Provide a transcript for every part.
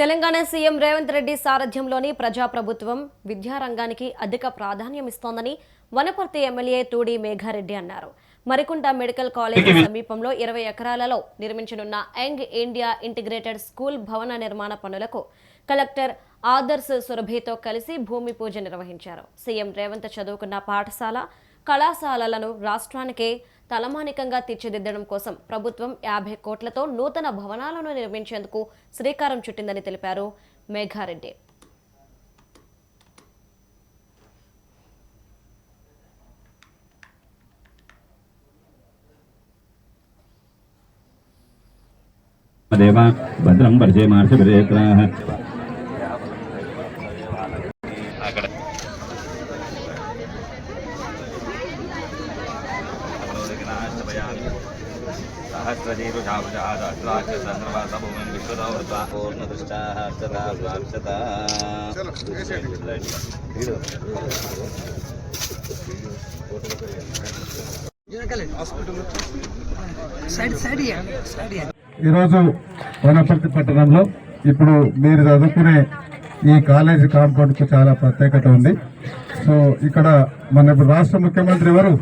Telangana CM Revanth Reddy సారథ్యంలోని ప్రజాప్రభుత్వం విద్యారంగానికి అధిక ప్రాధాన్యం ఇస్తోందని వనపర్తి ఎమ్మెల్యే తూడి మేఘారెడ్డి అన్నారు. మరికుంట మెడికల్ కాలేజ్ సమీపంలో ఇరవై ఎకరాలలో నిర్మించనున్న యంగ్ ఇండియా ఇంటిగ్రేటెడ్ స్కూల్ భవన నిర్మాణ పనులకు కలెక్టర్ ఆదర్శ్ సురభితో కలిసి భూమి పూజ నిర్వహించారు. సీఎం రేవంత్ చదువుకున్న పాఠశాల కళాశాలలను రాష్ట్రానికే తలమానికంగా తీర్చిదిద్దడం కోసం ప్రభుత్వం యాభై కోట్లతో నూతన భవనాలను నిర్మించేందుకు శ్రీకారం చుట్టిందని తెలిపారు మేఘారెడ్డి. దేవ భద్రం విశ్వదౌర్తా ఈరోజు వనపర్తి పట్టణంలో ఇప్పుడు మీరు చదువుకునే ఈ కాలేజీ కాంపౌండ్కు చాలా ప్రత్యేకత ఉంది. సో ఇక్కడ మన ఇప్పుడు రాష్ట్ర ముఖ్యమంత్రి ఎవరు?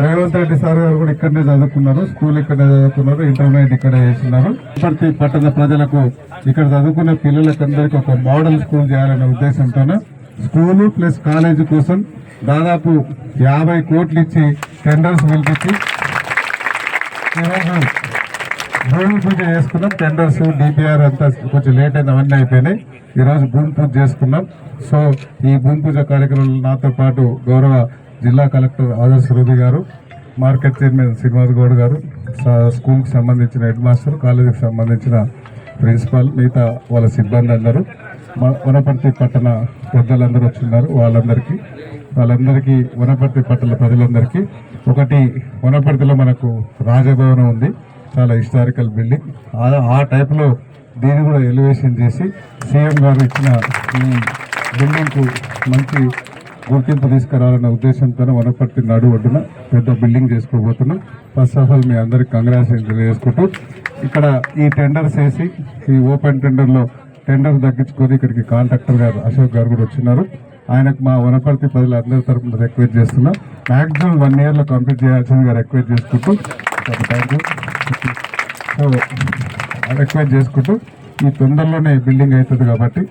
రేవంత్ రెడ్డి సార్ గారు కూడా ఇక్కడనే చదువుకున్నారు స్కూల్ ఇక్కడనే చదువుకున్నారు ఇంటర్మీడియట్ ఇక్కడే చేస్తున్నారు. వనపర్తి పట్టణ ప్రజలకు ఇక్కడ చదువుకునే పిల్లలకందరికీ ఒక మోడల్ స్కూల్ చేయాలనే ఉద్దేశంతోనే స్కూలు ప్లస్ కాలేజీ కోసం దాదాపు యాభై కోట్లు ఇచ్చి టెండర్స్ పిలిపించి ఈరోజు భూమి పూజ చేసుకున్నాం. టెండర్స్ డిపిఆర్ అంతా కొంచెం లేట్ అయింది అవన్నీ అయిపోయినాయి. ఈరోజు భూమి పూజ చేసుకున్నాం. సో ఈ భూమి పూజ కార్యక్రమంలో నాతో పాటు గౌరవ జిల్లా కలెక్టర్ ఆదర్శ రూబి గారు మార్కెట్ చైర్మన్ శ్రీనివాస్ గౌడ్ గారు స్కూల్కి సంబంధించిన హెడ్ మాస్టర్ కాలేజీకి సంబంధించిన ప్రిన్సిపాల్ మిగతా వాళ్ళ సిబ్బంది అందరూ వనపర్తి పట్టణ పెద్దలందరూ వచ్చిన్నారు వాళ్ళందరికీ. వాళ్ళందరికీ వనపర్తి పట్టణ ప్రజలందరికీ. ఒకటి వనపర్తిలో మనకు రాజభవనం ఉంది చాలా హిస్టారికల్ బిల్డింగ్. ఆ- ఆ టైప్లో దీన్ని కూడా ఎలివేషన్ చేసి సీఎం గారు ఇచ్చిన ఈ బిల్డింగ్కు మంచి గుర్తింపు తీసుకురావాలన్న ఉద్దేశంతో వనపర్తి నడు ఒడ్డున పెద్ద బిల్డింగ్ చేసుకోబోతున్నాం. ఫస్ట్ ఆఫ్ ఆల్ మీ అందరికి కంగ్రాచులేషన్ తెలియజేసుకుంటూ ఇక్కడ ఈ టెండర్స్ వేసి ఈ ఓపెన్ టెండర్లో టెండర్ తగ్గించుకొని ఇక్కడికి కాంట్రాక్టర్ గారు అశోక్ గారు కూడా వచ్చినారు. ఆయనకు మా వనపర్తి ప్రజలందరి తరఫున రిక్వెస్ట్ చేస్తున్నాం. మ్యాక్సిమం వన్ ఇయర్లో కంప్లీట్ చేయాల్సిందిగా రిక్వెస్ట్ చేసుకుంటూ థ్యాంక్ యూ సో రిక్వెస్ట్ చేసుకుంటూ ఈ తొందరలోనే బిల్డింగ్ అవుతుంది కాబట్టి